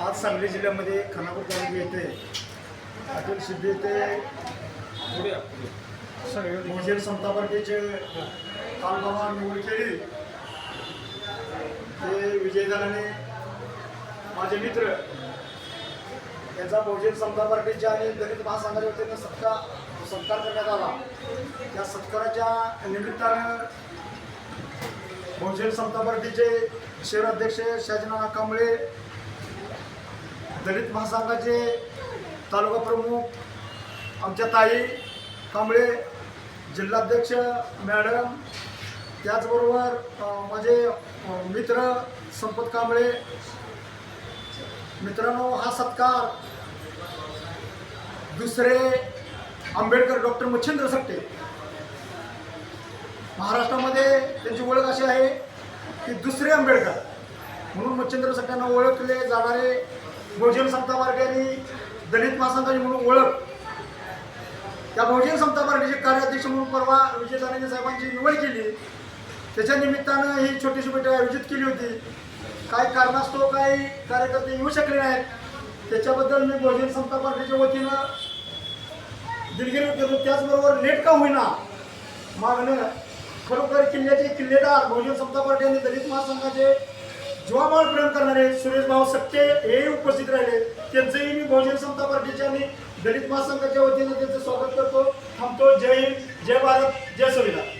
आज सांगली जिल्ह्यामध्ये खानापूर तालुका येथे अतुल सिद्धी ते पुढे या, बहुजन समता पार्टीचे कालबाबा निवड केली. ते विजय झाल्याने माझे मित्र याचा बहुजन समता पार्टीच्या आणि दलित महासंघाच्या वतीनं सत्कार सत्कार करण्यात आला. त्या सत्काराच्या निमित्तानं बहुजन समता पार्टीचे शहराध्यक्ष शाजीनाना कांबळे दलित महासंघाचे तालुका प्रमुख आमच्या ताई कांबळे जिल्हाध्यक्ष मॅडम त्याचबरोबर माझे मित्र संपत कांबळे. मित्रांनो हा सत्कार दुसरे आंबेडकर डॉक्टर मच्छिंद्र सकटे महाराष्ट्रामध्ये त्यांची ओळख अशी आहे की दुसरे आंबेडकर. म्हणून मच्छिंद्र सकट्यांना ओळखले जाणारे बहुजन समता पार्टी दलित महासंघाची म्हणून ओळख. त्या बहुजन समता पार्टीचे कार्याध्यक्ष म्हणून परवा विजय दानवे साहेबांची निवड केली. त्याच्या निमित्तानं ही छोटीशी बैठक आयोजित केली होती. काय कारणास्तव काही कार्यकर्ते येऊ शकले नाहीत. त्याच्याबद्दल मी बहुजन समता पार्टीच्या वतीनं दिलगिरी करतो. त्याचबरोबर लेट का होईना मागणं खरोखर किल्ल्याचे किल्लेदार बहुजन समता पार्टी आणि दलित महासंघाचे जीवाभाव प्रेम करणारे सुरेश भाऊ सट्टे हेही उपस्थित राहिले. त्यांचंही मी बहुजन समता पार्टीच्या आणि दलित महासंघाच्या वतीनं त्यांचं स्वागत करतो. थांबतो. जय हिंद जय भारत जय संविधान